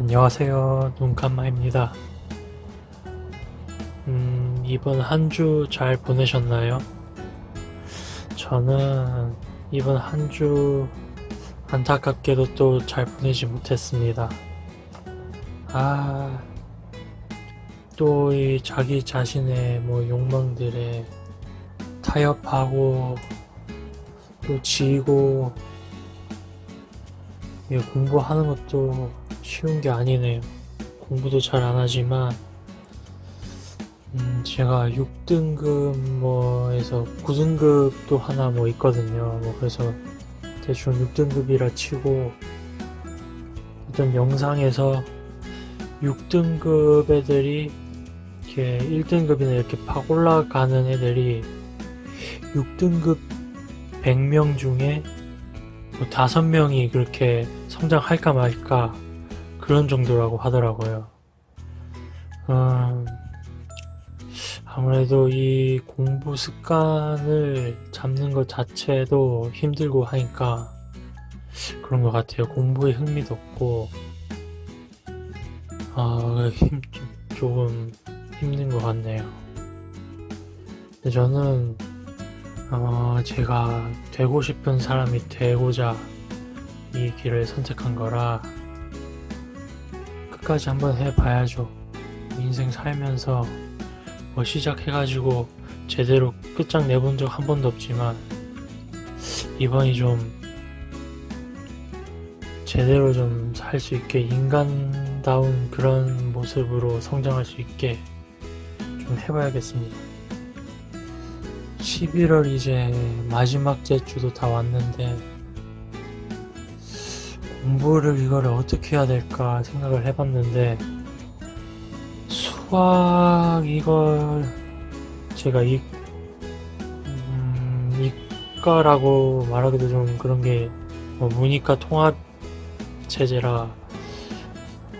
안녕하세요. 눈감마입니다. 음, 이번 한 주 잘 보내셨나요? 저는 이번 한 주 안타깝게도 또 잘 보내지 못했습니다. 아, 또 이 자기 자신의 뭐 욕망들에 타협하고 또 지고 이 공부하는 것도 쉬운 게 아니네요. 공부도 잘 안 하지만, 음, 제가 6등급 뭐에서 9등급도 하나 뭐 있거든요. 뭐 그래서 대충 6등급이라 치고, 어떤 영상에서 6등급 애들이 이렇게 1등급이나 이렇게 팍 올라가는 애들이 6등급 100명 중에 뭐 5명이 그렇게 성장할까 말까 그런 정도라고 하더라고요. 음, 아무래도 이 공부 습관을 잡는 것 자체도 힘들고 하니까 그런 것 같아요. 공부에 흥미도 없고, 아, 힘, 조금 힘든 것 같네요. 근데 저는, 어, 제가 되고 싶은 사람이 되고자 이 길을 선택한 거라, 끝까지 한번 해봐야죠. 인생 살면서 뭐 시작해가지고 제대로 끝장 내본 적 한 번도 없지만 이번이 좀 제대로 좀 살 수 있게 인간다운 그런 모습으로 성장할 수 있게 좀 해봐야겠습니다. 11월 이제 마지막 제 주도 다 왔는데 공부를 이거를 어떻게 해야 될까 생각을 해봤는데 수학 이걸 제가 이 음, 이과라고 말하기도 좀 그런 게 뭐 문이과 통합 체제라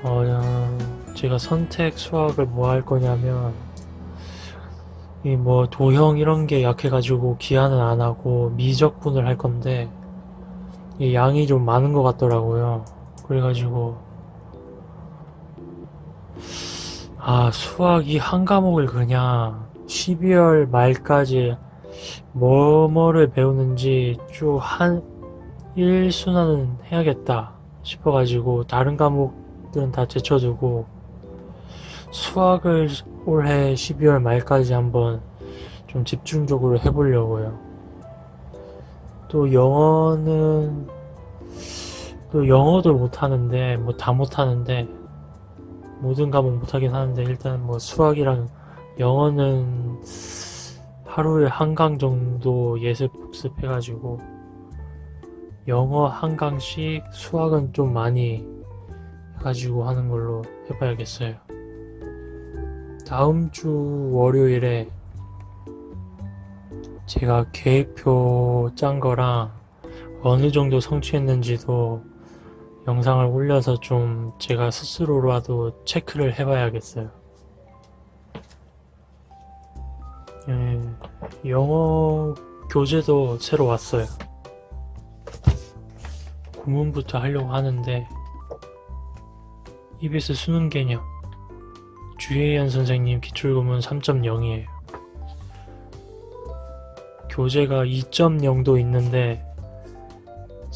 어 제가 선택 수학을 뭐 할 거냐면 이 뭐 도형 이런 게 약해가지고 기하는 안 하고 미적분을 할 건데 이 양이 좀 많은 것 같더라고요. 그래가지고 아 수학 이 한 과목을 그냥 12월 말까지 뭐뭐를 배우는지 쭉 한 1순환은 해야겠다 싶어가지고 다른 과목들은 다 제쳐두고 수학을 올해 12월 말까지 한번 좀 집중적으로 해보려고요. 또 영어는 또 영어도 못하는데 뭐 다 못하는데 모든 과목 못하긴 하는데 일단 뭐 수학이랑 영어는 하루에 한강 정도 예습 복습해가지고 영어 한 강씩 수학은 좀 많이 해가지고 하는 걸로 해봐야겠어요. 다음 주 월요일에 제가 계획표 짠 거랑 어느 정도 성취했는지도 영상을 올려서 좀 제가 스스로라도 체크를 해봐야겠어요. 예, 영어 교재도 새로 왔어요. 구문부터 하려고 하는데 EBS 수능 개념 주혜연 선생님 기출구문 3.0이에요. 교재가 2.0도 있는데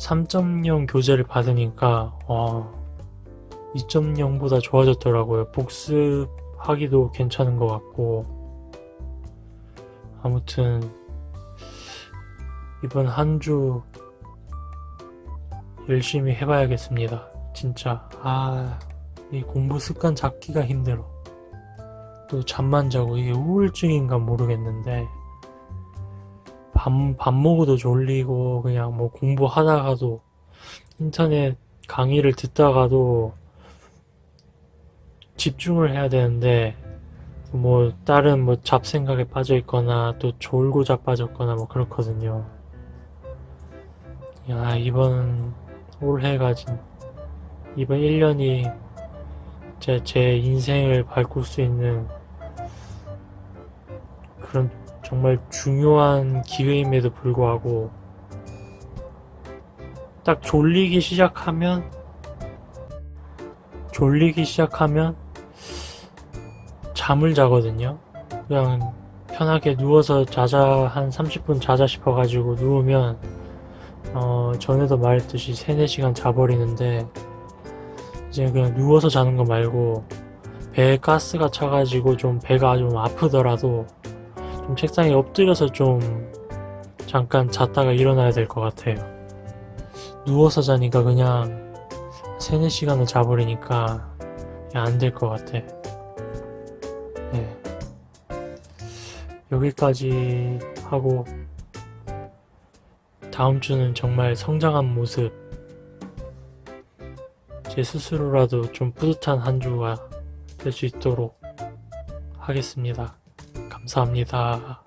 3.0 교재를 받으니까 와 2.0보다 좋아졌더라고요. 복습하기도 괜찮은 것 같고 아무튼 이번 한 주 열심히 해봐야겠습니다. 진짜 아 이 공부 습관 잡기가 힘들어. 또 잠만 자고 이게 우울증인가 모르겠는데 밥, 밥 먹어도 졸리고 그냥 뭐 공부하다가도 인터넷 강의를 듣다가도 집중을 해야 되는데 뭐 다른 뭐 잡생각에 빠져 있거나 또 졸고 자빠졌거나 뭐 그렇거든요. 야 이번 올해가 진 이번 1년이 제, 제 인생을 바꿀 수 있는 그런 정말 중요한 기회임에도 불구하고 딱 졸리기 시작하면 졸리기 시작하면 잠을 자거든요. 그냥 편하게 누워서 자자 한 30분 자자 싶어가지고 누우면 어 전에도 말했듯이 3, 4시간 자버리는데 이제 그냥 누워서 자는 거 말고 배에 가스가 차가지고 좀 배가 좀 아프더라도 좀 책상에 엎드려서 좀 잠깐 잤다가 일어나야 될 것 같아요. 누워서 자니까 그냥 3, 4시간을 자버리니까 안 될 것 같아. 네. 여기까지 하고 다음 주는 정말 성장한 모습 제 스스로라도 좀 뿌듯한 한 주가 될 수 있도록 하겠습니다. 감사합니다.